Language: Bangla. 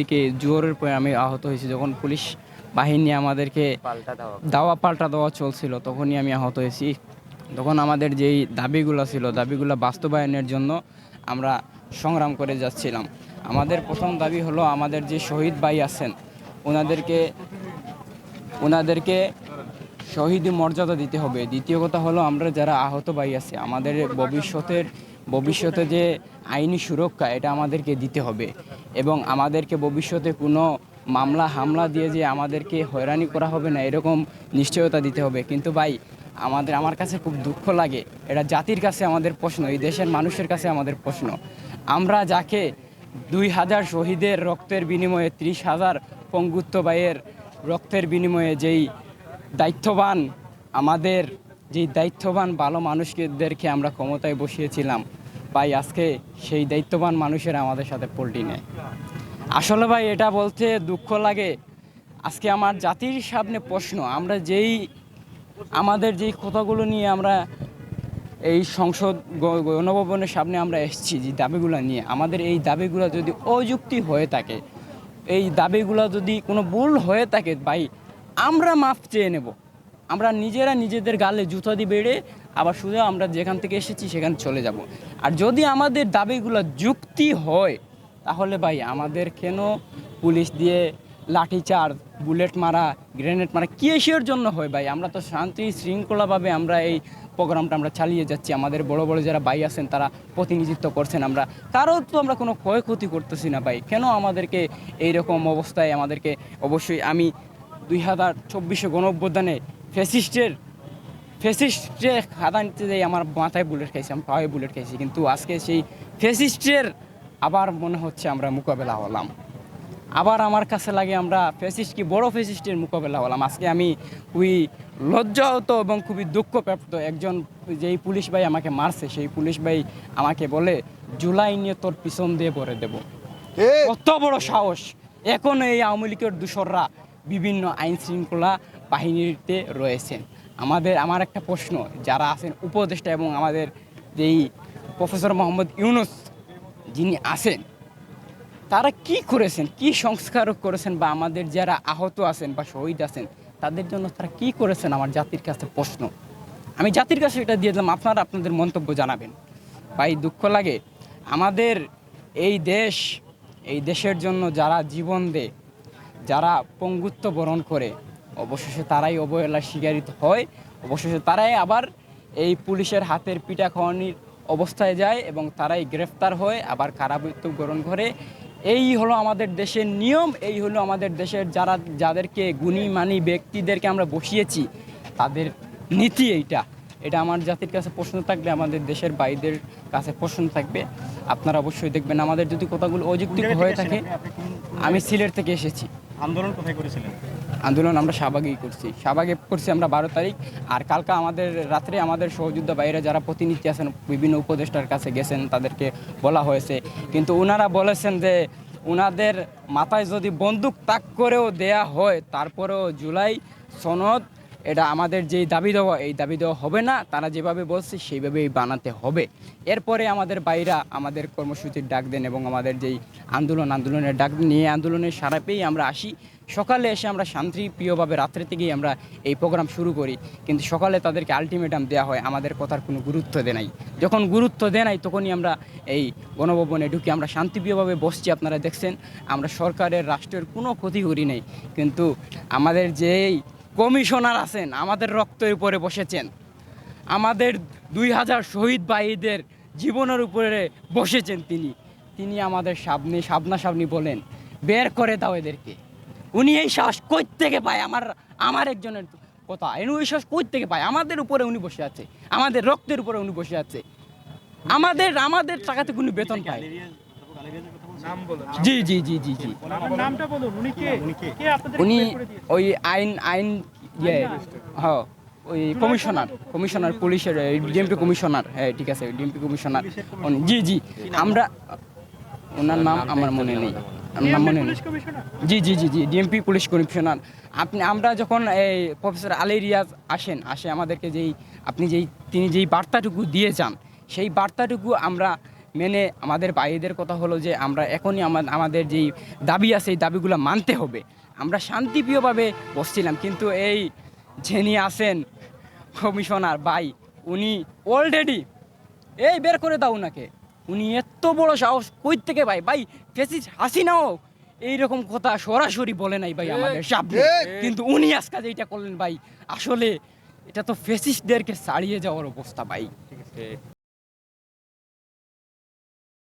দিকে জোরের পরে আমি আহত হয়েছি। যখন পুলিশ বাহিনী আমাদেরকে দাওয়া পাল্টা দেওয়া চলছিল তখনই আমি আহত হয়েছি। তখন আমাদের যেই দাবিগুলো ছিল দাবিগুলো বাস্তবায়নের জন্য আমরা সংগ্রাম করে যাচ্ছিলাম। আমাদের প্রথম দাবি হলো আমাদের যে শহীদ ভাই আছেন ওনাদেরকে ওনাদেরকে শহীদ মর্যাদা দিতে হবে। দ্বিতীয় কথা হলো আমরা যারা আহত ভাই আছে আমাদের ভবিষ্যতের ভবিষ্যতে যে আইনি সুরক্ষা এটা আমাদেরকে দিতে হবে। এবং আমাদেরকে ভবিষ্যতে কোনো মামলা, হামলা দিয়ে যে আমাদেরকে হয়রানি করা হবে না, এরকম নিশ্চয়তা দিতে হবে। কিন্তু ভাই, আমাদের, আমার কাছে খুব দুঃখ লাগে। এটা জাতির কাছে আমাদের প্রশ্ন, এই দেশের মানুষের কাছে আমাদের প্রশ্ন। আমরা যাকে দুই হাজার শহীদের রক্তের বিনিময়ে, ত্রিশ হাজার পঙ্গুত্ব ভাইয়ের রক্তের বিনিময়ে যেই দায়িত্ববান, আমাদের যেই দায়িত্ববান ভালো মানুষদেরকে আমরা ক্ষমতায় বসিয়েছিলাম ভাই, আজকে সেই দায়িত্ববান মানুষেরা আমাদের সাথে পল্টি নেয়। আসলে ভাই, এটা বলতে দুঃখ লাগে। আজকে আমার জাতির সামনে প্রশ্ন, আমরা যেই, আমাদের যেই কথাগুলো নিয়ে আমরা এই সংসদ গণভবনের সামনে আমরা এসেছি, যে দাবিগুলো নিয়ে, আমাদের এই দাবিগুলো যদি অযুক্তি হয়ে থাকে, এই দাবিগুলো যদি কোনো ভুল হয়ে থাকে, ভাই, আমরা মাফ চেয়ে নেব। আমরা নিজেরা নিজেদের গালে জুতো দিয়ে বেড়ে আবার শুধু আমরা যেখান থেকে এসেছি সেখানে চলে যাব। আর যদি আমাদের দাবিগুলো যুক্তি হয়, তাহলে ভাই আমাদের কেন পুলিশ দিয়ে লাঠিচার্জ, বুলেট মারা, গ্রেনেড মারা, কিসের জন্য হয় ভাই? আমরা তো শান্তি শৃঙ্খলাভাবে আমরা এই প্রোগ্রামটা আমরা চালিয়ে যাচ্ছি। আমাদের বড় বড় যারা ভাই আছেন, তারা প্রতিনিধিত্ব করছেন আমরা। কারও তো আমরা কোনো ক্ষয়ক্ষতি করতেছি না ভাই। কেন আমাদেরকে এই রকম অবস্থায় আমাদেরকে অবশ্যই আমি দুই হাজার চব্বিশে গণ ফেসিস্টের ফেসিস্টে খাদা নিতে যাই আমার মাথায় বুলেট খাইছি আমি পায়ে বুলেট খাইছি কিন্তু আজকে সেই ফেসিস্টের আবার মনে হচ্ছে আমরা মোকাবেলা হলাম। আবার আমার কাছে লাগে আমরা ফেসিস্ট কি বড় ফেসিস্টের মোকাবেলা হলাম। আজকে আমি খুবই লজ্জাহত এবং খুবই দুঃখপ্রাপ্ত একজন যেই পুলিশ ভাই আমাকে মারছে সেই পুলিশ ভাই আমাকে বলে জুলাই নিয়ে তোর পিছন দিয়ে ভরে দেবো। কত বড় সাহস! এখন এই আওয়ামী লীগের দূষররা বিভিন্ন আইন শৃঙ্খলা বাহিনীতে রয়েছেন। আমাদের, আমার একটা প্রশ্ন, যারা আছেন উপদেষ্টা এবং আমাদের যেই প্রফেসর মোহাম্মদ ইউনুস যিনি আছেন, তারা কি করেছেন, কি সংস্কার করেছেন বা আমাদের যারা আহত আছেন বা শহীদ আছেন, তাদের জন্য তারা কি করেছেন? আমার জাতির কাছে প্রশ্ন। আমি জাতির কাছে এটা দিয়ে দিলাম, আপনারা আপনাদের মন্তব্য জানাবেন। ভাই, দুঃখ লাগে। আমাদের এই দেশ, এই দেশের জন্য যারা জীবন দেয়, যারা পঙ্গুত্ব বরণ করে অবশেষে তারাই অবহেলার শিকারিত হয়। অবশেষে তারাই আবার এই পুলিশের হাতের পিঠা খাওয়ানির অবস্থায় যায় এবং তারাই গ্রেফতার হয় আবার কারাবৃত্ত গ্রহণ করে। এই হলো আমাদের দেশের নিয়ম এই হলো আমাদের দেশের যারা যাদেরকে গুণী মানি ব্যক্তিদেরকে আমরা বসিয়েছি তাদের নীতি এইটা। এটা আমার জাতির কাছে প্রশ্ন থাকবে আমাদের দেশের বাইদের কাছে প্রশ্ন থাকবে। আপনারা অবশ্যই দেখবেন আমাদের যদি কথাগুলো অযৌক্তিক হয়ে থাকে আমি সিলেট থেকে এসেছি। আন্দোলন কোথায় করেছিলেন? আন্দোলন আমরা শাহবাগেই করছি। শাহবাগে করছি আমরা বারো তারিখ। আর কালকে আমাদের রাত্রে আমাদের সহযোদ্ধ বাইরে যারা প্রতিনিধি আছেন, বিভিন্ন উপদেষ্টার কাছে গেছেন, তাদেরকে বলা হয়েছে। কিন্তু ওনারা বলেছেন যে ওনাদের মাথায় যদি বন্দুক তাক করেও দেয়া হয়, তারপরেও জুলাই সনদ এটা আমাদের যেই দাবি দেওয়া, এই দাবি দেওয়া হবে না, তারা যেভাবে বলছে সেইভাবেই বানাতে হবে। এরপরে আমাদের বাইরা আমাদের কর্মসূচির ডাক দেন এবং আমাদের যেই আন্দোলন, আন্দোলনের ডাক নিয়ে আন্দোলনের সারা পেয়েই আমরা আসি। সকালে এসে আমরা শান্তিপ্রিয়ভাবে রাত্রে থেকেই আমরা এই প্রোগ্রাম শুরু করি। কিন্তু সকালে তাদেরকে আলটিমেটাম দেওয়া হয়, আমাদের কথার কোনো গুরুত্ব দেয় নাই। যখন গুরুত্ব দেয় নাই, তখনই আমরা এই গণভবনে ঢুকে আমরা শান্তিপ্রিয়ভাবে বসছি, আপনারা দেখছেন। আমরা সরকারের, রাষ্ট্রের কোনো ক্ষতি করি নাই। কিন্তু আমাদের যেই কমিশনার আছেন, আমাদের রক্তের উপরে বসেছেন। আমাদের দুই হাজার শহীদ ভাইদের জীবনের উপরে বসেছেন তিনি। তিনি আমাদের সামনে সামনাসামনি বলেন, বের করে দাও এদেরকে। উনি এই শ্বাস কই থেকে পায় আমার আমার একজনের কথা। উনি ওই শ্বাস কই থেকে পায়। আমাদের উপরে উনি বসে আছে। আমাদের রক্তের উপরে উনি বসে আছে। আমাদের আমাদের টাকাতে কোনো বেতন পায় জি জি জি জি জি। নামটা বলুন। উনি কে? কে? কে আপনাদের উনি ওই আইন আইন ইয়ে হ্যাঁ ওই কমিশনার কমিশনার পুলিশের ডিএমপি কমিশনার। হ্যাঁ ঠিক আছে ডিএমপি কমিশনার। জি জি আমরা ওনার নাম আমার মনে নেই। নাম মনে নেই। জি জি জি জি ডিএমপি পুলিশ কমিশনার। আপনি আমরা যখন এই প্রফেসর আলী রিয়াজ আসেন আসে আমাদেরকে যেই আপনি যেই তিনি যেই বার্তাটুকু দিয়ে যান সেই বার্তাটুকু আমরা মেনে আমাদের ভাইদের কথা হলো যে আমরা এখনই আমা- আমাদের যেই দাবি আছে এই দাবিগুলো মানতে হবে। আমরা শান্তিপ্রিয়ভাবে বসছিলাম কিন্তু এই যিনি আছেন কমিশনার ভাই উনি অলরেডি এই বের করে দাও উনাকে উনি এত বড় সাহস কই থেকে ভাই ভাই ফেসিস হাসিনাও এইরকম কথা সরাসরি বলে নাই ভাই আমাদের সামনে। কিন্তু উনি আজকে যেটা করলেন ভাই আসলে এটা তো ফেসিসদেরকে ছাড়িয়ে যাওয়ার অবস্থা ভাই। ঠিক আছে।